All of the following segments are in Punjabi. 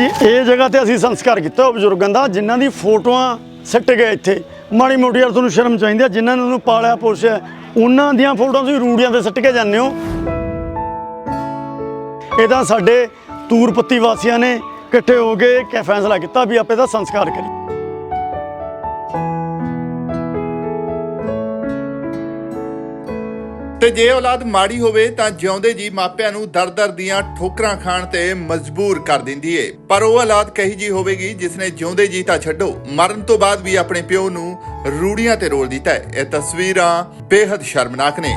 ਜੀ, ਇਹ ਜਗ੍ਹਾ ਤੇ ਅਸੀਂ ਸੰਸਕਾਰ ਕੀਤਾ ਉਹ ਬਜ਼ੁਰਗਾਂ ਦਾ, ਜਿਨ੍ਹਾਂ ਦੀ ਫੋਟੋਆਂ ਸਿੱਟ ਗਏ ਇੱਥੇ। ਮਾੜੀ ਮੋਟੀ ਯਾਰ ਤੁਹਾਨੂੰ ਸ਼ਰਮ ਚਾਹੀਦੀ ਹੈ ਜਿਨ੍ਹਾਂ ਨੇ ਉਹਨੂੰ ਪਾਲਿਆ, ਪੋਸਿਆ, ਉਹਨਾਂ ਦੀਆਂ ਫੋਟੋਆਂ ਤੁਸੀਂ ਰੂੜੀਆਂ ਤੇ ਸਿੱਟ ਕੇ ਜਾਂਦੇ ਹੋ। ਇਹ ਤਾਂ ਸਾਡੇ ਤੂਰਪੱਤੀ ਵਾਸੀਆਂ ਨੇ ਇਕੱਠੇ ਹੋ ਕੇ ਇੱਕ ਫੈਸਲਾ ਕੀਤਾ ਵੀ ਆਪੇ ਦਾ ਸੰਸਕਾਰ ਕਰੀਏ। ਤੇ ਜੇ ਔਲਾਦ ਮਾੜੀ ਹੋਵੇ ਤਾਂ ਜਿਉਂਦੇ ਜੀ ਮਾਪਿਆਂ ਨੂੰ ਦਰ-ਦਰ ਦੀਆਂ ਠੋਕਰਾਂ ਖਾਣ ਤੇ ਮਜਬੂਰ ਕਰ ਦਿੰਦੀ ਏ। ਪਰ ਉਹ ਔਲਾਦ ਕਹੀ ਜੀ ਹੋਵੇਗੀ ਜਿਸ ਨੇ ਜਿਉਂਦੇ ਜੀ ਤਾਂ ਛੱਡੋ। ਮਰਨ ਤੋਂ ਬਾਅਦ ਵੀ ਆਪਣੇ ਪਿਓ ਨੂੰ ਰੂੜੀਆਂ ਤੇ ਰੋਲ ਦਿੱਤਾ ਹੈ ਇਹ ਤਸਵੀਰਾਂ ਬੇहद ਸ਼ਰਮਨਾਕ ਨੇ।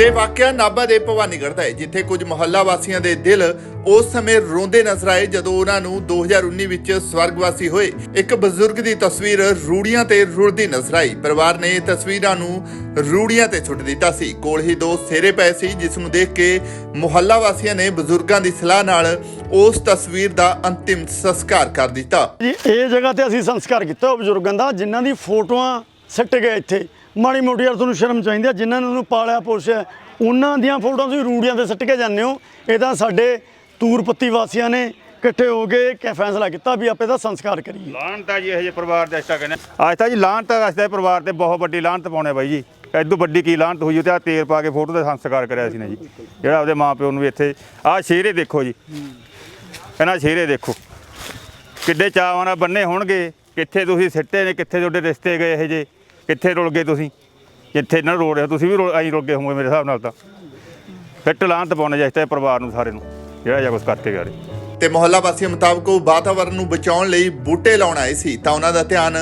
ਤੇ ਵਾਕਿਆ ਨਾਭਾ ਦੇ ਭਵਾਨੀਗੜ੍ਹ ਦਾ ਹੈ, ਜਿੱਥੇ ਕੁਝ ਮੁਹੱਲਾ ਵਾਸੀਆਂ ਦੇ ਦਿਲ ਉਸ ਸਮੇਂ ਰੋਂਦੇ ਨਜ਼ਰ ਆਏ ਜਦੋਂ ਉਹਨਾਂ ਨੂੰ 2019 ਵਿੱਚ ਸਵਰਗਵਾਸੀ ਹੋਏ। ਇੱਕ ਬਜ਼ੁਰਗ ਦੀ ਤਸਵੀਰ ਰੂੜੀਆਂ ਤੇ ਰੁਲਦੀ ਨਜ਼ਰ ਆਈ। ਪਰਿਵਾਰ ਨੇ ਤਸਵੀਰਾਂ ਨੂੰ ਰੂੜੀਆਂ ਤੇ ਸੁੱਟ ਦਿੱਤਾ ਸੀ। ਕੋਲ ਹੀ ਦੋ ਸੇਰੇ ਪਏ ਸੀ, ਜਿਸ ਨੂੰ ਦੇਖ ਕੇ ਮੁਹੱਲਾ ਵਾਸੀਆਂ ਨੇ ਬਜ਼ੁਰਗਾਂ ਦੀ ਸਲਾਹ ਨਾਲ ਉਸ ਤਸਵੀਰ ਦਾ ਅੰਤਿਮ ਸੰਸਕਾਰ ਕਰ ਦਿੱਤਾ। ਜੀ, ਇਹ ਜਗ੍ਹਾ ਤੇ ਅਸੀਂ ਸੰਸਕਾਰ ਕੀਤਾ ਉਹ ਬਜ਼ੁਰਗਾਂ ਦਾ, ਜਿਨ੍ਹਾਂ ਦੀ ਫੋਟੋਆਂ ਸਿੱਟ ਗਏ ਇੱਥੇ। ਮਾੜੀ ਮੋਟੀ ਯਾਰ ਤੁਹਾਨੂੰ ਸ਼ਰਮ ਚਾਹੀਦੀ ਹੈ ਜਿਨ੍ਹਾਂ ਨੇ ਉਹਨੂੰ ਪਾਲਿਆ, ਪੋਸਿਆ, ਉਹਨਾਂ ਦੀਆਂ ਫੋਟੋਆਂ ਤੁਸੀਂ ਰੂੜੀਆਂ ਤੇ ਸਿੱਟ ਕੇ ਜਾਂਦੇ ਹੋ। ਇਹ ਤਾਂ ਸਾਡੇ ਤੂਰਪੱਤੀ ਵਾਸੀਆਂ ਨੇ ਇਕੱਠੇ ਹੋ ਕੇ ਇੱਕ ਫੈਸਲਾ ਕੀਤਾ ਵੀ ਆਪੇ ਦਾ ਸੰਸਕਾਰ ਕਰੀਏ। ਲਾਹਨਤ ਆ ਜੀ, ਇਹ ਜੇ ਪਰਿਵਾਰ ਦਾ ਇਸਤਾ ਕਹਿੰਦੇ ਅੱਜ ਤਾਂ ਜੀ ਲਾਹਨਤ ਆ ਅਸਦਾ ਪਰਿਵਾਰ ਤੇ ਬਹੁਤ ਵੱਡੀ ਲਾਹਨਤ ਪਾਉਣੇ ਬਾਈ ਜੀ। ਐਦੋਂ ਵੱਡੀ ਕੀ ਲਾਹਨਤ ਹੋਈ ਉਹ ਤੇ ਆ ਤੇਲ ਪਾ ਕੇ ਫੋਟੋ ਦਾ ਸੰਸਕਾਰ ਕਰਿਆ ਸੀ ਨੇ ਜੀ। ਜਿਹੜਾ ਆਪਦੇ ਮਾਪਿਓ ਨੂੰ ਵੀ ਇੱਥੇ, ਆਹ ਸ਼ੇਰੇ ਦੇਖੋ ਜੀ। ਇਹਨਾਂ ਸ਼ੇਰੇ ਦੇਖੋ। ਕਿੱਡੇ ਚਾਵਾਂ ਨਾਲ ਬੰਨੇ ਹੋਣਗੇ, ਕਿੱਥੇ ਤੁਸੀਂ ਸਿੱਟੇ ਨੇ, ਕਿੱਥੇ ਤੁਹਾਡੇ ਰਿਸ਼ਤੇ ਗਏ ਇਹ ਜੇ ਕਿੱਥੇ ਰੁਲ ਗਏ ਤੁਸੀਂ? ਜਿੱਥੇ ਇਹਨਾਂ ਨੂੰ ਰੋੜ ਰਹੇ ਹੋ, ਤੁਸੀਂ ਵੀ ਰੁਲ- ਐਂ ਰੁਲ ਗਏ ਹੋਵੋਗੇ ਮੇਰੇ ਹਿਸਾਬ ਨਾਲ ਤਾਂ। ਫਿੱਟ ਲਾਹਨਤ ਪਾਉਣੇ ਚਾਹੀਦਾ ਪਰਿਵਾਰ ਨੂੰ ਸਾਰੇ ਨੂੰ ਜਿਹੜਾ ਜਾਂ ਕੁਝ ਕਰਕੇ ਗਿਆ ਰਹੇ। ਤੇ ਮੁਹੱਲਾ ਵਾਸੀਆਂ ਮੁਤਾਬਕ ਉਹ ਵਾਤਾਵਰਣ ਨੂੰ ਬਚਾਉਣ ਲਈ ਬੂਟੇ ਲਾਉਣ ਆਏ ਸੀ। ਤਾਂ ਉਹਨਾਂ ਦਾ ਧਿਆਨ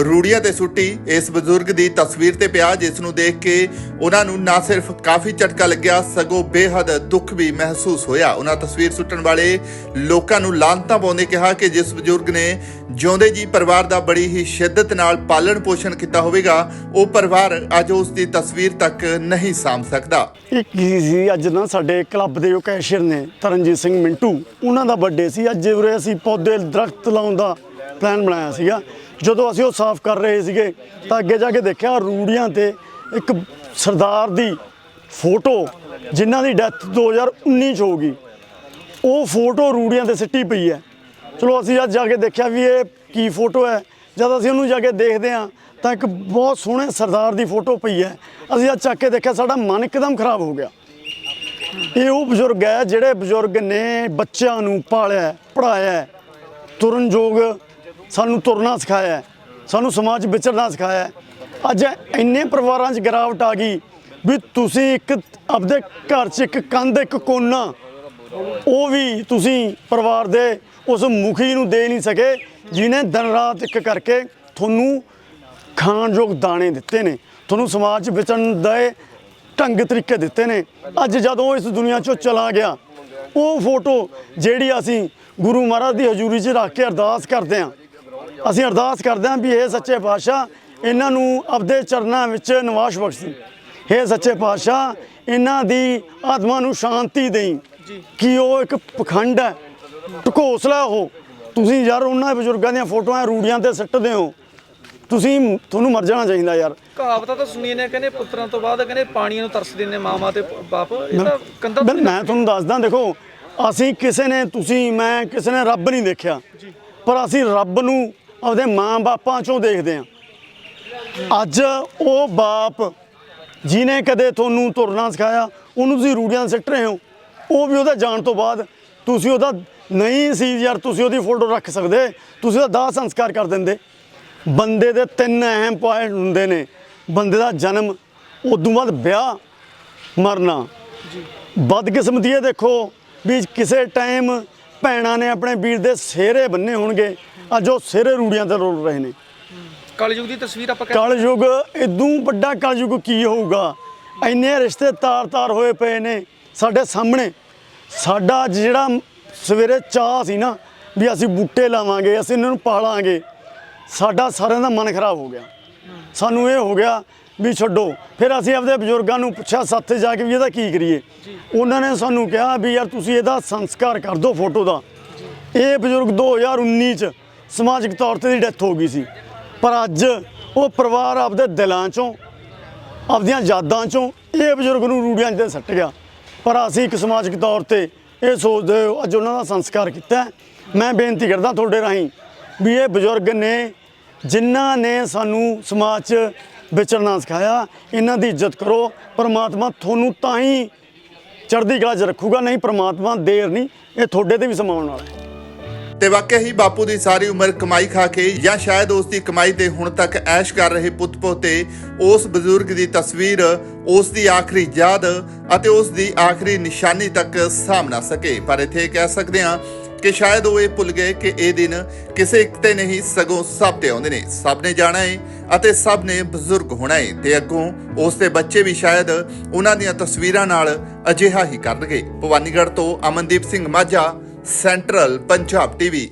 ਰੂੜੀਆਂ ਤੇ ਸੁੱਟੀ। ਇਸ ਬਜ਼ੁਰਗ ਦੀ ਤਸਵੀਰ ਤੇ ਪਿਆ, ਜਿਸ ਨੂੰ ਦੇਖ ਕੇ ਉਹਨਾਂ ਨੂੰ ਨਾ ਸਿਰਫ ਕਾਫੀ ਝਟਕਾ ਲੱਗਿਆ, ਸਗੋਂ ਬੇਹੱਦ ਦੁੱਖ ਵੀ ਮਹਿਸੂਸ ਹੋਇਆ। ਉਹਨਾਂ ਤਸਵੀਰ ਸੁੱਟਣ ਵਾਲੇ ਲੋਕਾਂ ਨੂੰ ਲਾਂਤਾਂ ਪਾਉਂਦੇ ਕਿਹਾ ਕਿ ਜਿਸ ਬਜ਼ੁਰਗ ਨੇ ਜਿਉਂਦੇ ਜੀ ਪਰਿਵਾਰ ਦਾ ਬੜੀ ਹੀ ਸ਼ਿੱਦਤ ਨਾਲ ਪਾਲਣ ਪੋਸ਼ਣ ਕੀਤਾ ਹੋਵੇਗਾ, ਉਹ ਪਰਿਵਾਰ ਅੱਜ ਉਸ ਦੀ ਤਸਵੀਰ ਤੱਕ ਨਹੀਂ ਸਾਂਭ ਸਕਦਾ। ਇਹ ਕੀ ਸੀ ਅੱਜ ਨਾ ਸਾਡੇ ਕਲੱਬ ਦੇ ਜੋ ਕੈਸ਼ੀਅਰ ਨੇ, ਤਰਨਜੀਤ ਸਿੰਘ ਮਿੰਟੂ। ਉਹਨਾਂ ਦਾ ਵੱਡੇ ਸੀ। ਅੱਜ ਉਰੇ ਅਸੀਂ ਪੌਦੇ, ਦਰਖਤ ਲਾਉਣ ਦਾ ਪਲਾਨ ਬਣਾਇਆ ਸੀਗਾ। ਜਦੋਂ ਅਸੀਂ ਉਹ ਸਾਫ਼ ਕਰ ਰਹੇ ਸੀਗੇ, ਤਾਂ ਅੱਗੇ ਜਾ ਕੇ ਦੇਖਿਆ ਰੂੜੀਆਂ ਤੇ ਇੱਕ ਸਰਦਾਰ ਦੀ ਫੋਟੋ, ਜਿਨ੍ਹਾਂ ਦੀ ਡੈਥ 2019 ਚ ਹੋ ਗਈ ਉਹ ਫੋਟੋ ਰੂੜੀਆਂ ਤੇ ਸਿੱਟੀ ਪਈ ਹੈ। ਚਲੋ ਅਸੀਂ ਅੱਜ ਜਾ ਕੇ ਦੇਖਿਆ ਵੀ ਇਹ ਕੀ ਫੋਟੋ ਹੈ। ਜਦ ਅਸੀਂ ਉਹਨੂੰ ਜਾ ਕੇ ਦੇਖਦੇ ਹਾਂ, ਤਾਂ ਇੱਕ ਬਹੁਤ ਸੋਹਣੇ ਸਰਦਾਰ ਦੀ ਫੋਟੋ ਪਈ ਹੈ। ਅਸੀਂ ਅੱਜ ਚੱਕ ਕੇ ਦੇਖਿਆ, ਸਾਡਾ ਮਨ ਇੱਕਦਮ ਖਰਾਬ ਹੋ ਗਿਆ। ਇਹ ਉਹ ਬਜ਼ੁਰਗ ਹੈ ਜਿਹੜੇ ਬਜ਼ੁਰਗ ਨੇ ਬੱਚਿਆਂ ਨੂੰ ਪਾਲਿਆ ਪੜਾਇਆ ਤੁਰਨ ਯੋਗ ਸਾਨੂੰ ਤੁਰਨਾ ਸਿਖਾਇਆ ਸਾਨੂੰ ਸਮਾਜ 'ਚ ਵਿਚਰਨਾ ਸਿਖਾਇਆ ਅੱਜ ਇੰਨੇ ਪਰਿਵਾਰਾਂ 'ਚ ਗਿਰਾਵਟ ਆ ਗਈ ਵੀ ਤੁਸੀਂ ਇੱਕ ਆਪਦੇ ਘਰ 'ਚ ਇੱਕ ਕੰਧ, ਇੱਕ ਕੋਨਾ, ਉਹ ਵੀ ਤੁਸੀਂ ਪਰਿਵਾਰ ਦੇ ਉਸ ਮੁਖੀ ਨੂੰ ਦੇ ਨਹੀਂ ਸਕੇ ਜਿਨੇ ਦਿਨ ਰਾਤ ਇੱਕ ਕਰਕੇ ਤੁਹਾਨੂੰ ਖਾਣ ਯੋਗ ਦਾਣੇ ਦਿੱਤੇ ਨੇ। ਤੁਹਾਨੂੰ ਸਮਾਜ 'ਚ ਵਿਚਰਨ ਦੇ ਢੰਗ ਤਰੀਕੇ ਦਿੱਤੇ ਨੇ। ਅੱਜ ਜਦੋਂ ਇਸ ਦੁਨੀਆ 'ਚੋਂ ਚਲਾ ਗਿਆ, ਉਹ ਫੋਟੋ ਜਿਹੜੀ ਅਸੀਂ ਗੁਰੂ ਮਹਾਰਾਜ ਦੀ ਹਜ਼ੂਰੀ 'ਚ ਰੱਖ ਕੇ ਅਰਦਾਸ ਕਰਦੇ ਹਾਂ। ਅਸੀਂ ਅਰਦਾਸ ਕਰਦੇ ਹਾਂ ਵੀ ਇਹ ਸੱਚੇ ਪਾਤਸ਼ਾਹ, ਇਹਨਾਂ ਨੂੰ ਆਪਦੇ ਚਰਨਾਂ ਵਿੱਚ ਨਿਵਾਸ ਬਖਸ਼ੀ। ਇਹ ਸੱਚੇ ਪਾਤਸ਼ਾਹ, ਇਹਨਾਂ ਦੀ ਆਤਮਾ ਨੂੰ ਸ਼ਾਂਤੀ ਦੇਈ। ਕਿ ਉਹ ਇੱਕ ਪਖੰਡ ਹੈ, ਢਕੋਸਲਾ ਉਹ ਤੁਸੀਂ ਯਾਰ ਉਹਨਾਂ ਬਜ਼ੁਰਗਾਂ ਦੀਆਂ ਫੋਟੋਆਂ ਰੂੜੀਆਂ ਤੇ ਸਿੱਟਦੇ ਹੋ। ਤੁਸੀਂ ਤੁਹਾਨੂੰ ਮਰ ਜਾਣਾ ਚਾਹੀਦਾ ਯਾਰ। ਕਹਾਵਤਾਂ ਤਾਂ ਸੁਣੀਆਂ ਨੇ ਕਹਿੰਦੇ ਪੁੱਤਰਾਂ ਤੋਂ ਬਾਅਦ ਕਹਿੰਦੇ ਪਾਣੀਆਂ ਨੂੰ ਤਰਸਦੇ ਨੇ ਮਾਮਾ ਤੇ ਬਾਪ। ਇਹ ਤਾਂ ਕੰਦਾ ਮੈਂ ਤੁਹਾਨੂੰ ਦੱਸਦਾ ਦੇਖੋ ਅਸੀਂ ਕਿਸੇ ਨੇ ਤੁਸੀਂ ਮੈਂ ਕਿਸੇ ਨੇ ਰੱਬ ਨਹੀਂ ਦੇਖਿਆ। ਪਰ ਅਸੀਂ ਰੱਬ ਨੂੰ ਆਪਦੇ ਮਾਂ-ਬਾਪਾਂ ਚੋਂ ਦੇਖਦੇ ਹਾਂ। ਅੱਜ ਉਹ ਬਾਪ ਜਿਨੇ ਕਦੇ ਤੁਹਾਨੂੰ ਤੁਰਨਾ ਸਿਖਾਇਆ ਉਹਨੂੰ ਤੁਸੀਂ ਰੂੜੀਆਂ ਸਿੱਟ ਰਹੇ ਹੋ। ਉਹ ਵੀ ਉਹਦਾ ਜਾਣ ਤੋਂ ਬਾਅਦ ਤੁਸੀਂ ਉਹਦਾ ਨਹੀਂ ਸੀ ਯਾਰ ਤੁਸੀਂ ਉਹਦੀ ਫੋਟੋ ਰੱਖ ਸਕਦੇ ਤੁਸੀਂ ਉਹਦਾ ਦਾਹ ਸੰਸਕਾਰ ਕਰ ਦਿੰਦੇ। ਬੰਦੇ ਦੇ ਤਿੰਨ ਅਹਿਮ ਪੁਆਇੰਟ ਹੁੰਦੇ ਨੇ। ਬੰਦੇ ਦਾ ਜਨਮ ਉਦੋਂ ਬਾਅਦ ਵਿਆਹ ਮਰਨਾ। ਬਦਕਿਸਮਤੀ ਇਹ ਦੇਖੋ ਵੀ ਕਿਸੇ ਟਾਈਮ ਭੈਣਾਂ ਨੇ ਆਪਣੇ ਵੀਰ ਦੇ ਸਿਹਰੇ ਬੰਨੇ ਹੋਣਗੇ ਅੱਜ ਉਹ ਸਿਹਰੇ ਰੂੜੀਆਂ ਤੇ ਰੋਲ ਰਹੇ ਨੇ। ਕਲਯੁਗ ਦੀ ਤਸਵੀਰ ਆਪਾਂ ਕਲਯੁਗ ਇਦੋਂ ਵੱਡਾ ਕਲਯੁਗ ਕੀ ਹੋਊਗਾ? ਇੰਨੇ ਰਿਸ਼ਤੇ ਤਾਰ-ਤਾਰ ਹੋਏ ਪਏ ਨੇ ਸਾਡੇ ਸਾਹਮਣੇ। ਸਾਡਾ ਜਿਹੜਾ ਸਵੇਰੇ ਚਾਹ ਸੀ ਨਾ ਵੀ ਅਸੀਂ ਬੂਟੇ ਲਾਵਾਂਗੇ ਅਸੀਂ ਇਹਨਾਂ ਨੂੰ ਪਾਲਾਂਗੇ। ਸਾਡਾ ਸਾਰਿਆਂ ਦਾ ਮਨ ਖਰਾਬ ਹੋ ਗਿਆ। ਸਾਨੂੰ ਇਹ ਹੋ ਗਿਆ ਵੀ ਛੱਡੋ। ਫਿਰ ਅਸੀਂ ਆਪਦੇ ਬਜ਼ੁਰਗਾਂ ਨੂੰ ਪੁੱਛਿਆ ਸਾਥੇ ਜਾ ਕੇ ਵੀ ਇਹਦਾ ਕੀ ਕਰੀਏ? ਉਹਨਾਂ ਨੇ ਸਾਨੂੰ ਕਿਹਾ ਵੀ ਯਾਰ ਤੁਸੀਂ ਇਹਦਾ ਸੰਸਕਾਰ ਕਰ ਦਿਓ ਫੋਟੋ ਦਾ। ਇਹ ਬਜ਼ੁਰਗ 2019 ਚ ਸਮਾਜਿਕ ਤੌਰ ਤੇ ਦੀ ਡੈਥ ਹੋ ਗਈ ਸੀ। ਪਰ ਅੱਜ ਉਹ ਪਰਿਵਾਰ ਆਪਦੇ ਦਿਲਾਂ ਚੋਂ ਆਪਦੀਆਂ ਯਾਦਾਂ ਚੋਂ ਇਹ ਬਜ਼ੁਰਗ ਨੂੰ ਰੂੜੀਆਂ 'ਚ ਸੱਟ ਗਿਆ। ਪਰ ਅਸੀਂ ਇੱਕ ਸਮਾਜਿਕ ਤੌਰ ਤੇ ਇਹ ਸੋਚਦੇ ਹੋ ਅੱਜ ਉਹਨਾਂ ਦਾ ਸੰਸਕਾਰ ਕੀਤਾ। ਮੈਂ ਬੇਨਤੀ ਕਰਦਾ ਤੁਹਾਡੇ ਰਾਹੀਂ ਵੀ ਇਹ ਬਜ਼ੁਰਗ ਨੇ ਜਿਨ੍ਹਾਂ ਨੇ ਸਾਨੂੰ ਸਮਾਜ 'ਚ ਵਿਚਰਨਾ ਸਿਖਾਇਆ, ਇਹਨਾਂ ਦੀ ਇੱਜ਼ਤ ਕਰੋ, ਪਰਮਾਤਮਾ ਤੁਹਾਨੂੰ ਤਾਂ ਹੀ ਚੜ੍ਹਦੀ ਕਲਾ 'ਚ ਰੱਖੂਗਾ, ਨਹੀਂ ਪਰਮਾਤਮਾ ਦੇਰ ਨਹੀਂ, ਇਹ ਤੁਹਾਡੇ ਤੇ ਵੀ ਸਮਾਉਣ ਵਾਲਾ ਹੈ। ਤੇ ਵਾਕਿਆ ਹੀ ਬਾਪੂ ਦੀ ਸਾਰੀ ਉਮਰ ਕਮਾਈ ਖਾ ਕੇ ਜਾਂ ਸ਼ਾਇਦ ਉਸ ਦੀ ਕਮਾਈ ਤੇ ਹੁਣ ਤੱਕ ਐਸ਼ ਕਰ ਰਹੇ ਪੁੱਤ ਪੋਤੇ, ਉਸ ਬਜ਼ੁਰਗ ਦੀ ਤਸਵੀਰ, ਉਸ ਦੀ ਆਖਰੀ ਯਾਦ ਅਤੇ ਉਸ ਦੀ ਆਖਰੀ ਨਿਸ਼ਾਨੀ ਤੱਕ ਸਾਂਭ ਨਾ ਸਕੇ। ਪਰ ਇੱਥੇ ਇਹ ਕਹਿ ਸਕਦੇ ਹਾਂ ਕਿ ਸ਼ਾਇਦ ਉਹ ਇਹ ਭੁੱਲ ਗਏ ਕਿ ਇਹ ਦਿਨ ਕਿਸੇ ਇੱਕ ਤੇ ਨਹੀਂ, ਸਗੋਂ ਸਭ ਤੇ ਆਉਂਦੇ ਨੇ। ਸਭ ਨੇ ਜਾਣਾ ਹੈ ਅਤੇ ਸਭ ਨੇ ਬਜ਼ੁਰਗ ਹੋਣਾ ਹੈ ਤੇ ਅੱਗੋਂ ਉਸ ਦੇ ਬੱਚੇ ਵੀ ਸ਼ਾਇਦ ਉਹਨਾਂ ਦੀਆਂ ਤਸਵੀਰਾਂ ਨਾਲ ਅਜਿਹਾ ਹੀ ਕਰਨਗੇ। ਭਵਾਨੀਗੜ੍ਹ ਤੋਂ ਅਮਨਦੀਪ ਸਿੰਘ ਮਾਝਾ, ਸੈਂਟਰਲ ਪੰਜਾਬ ਟੀਵੀ।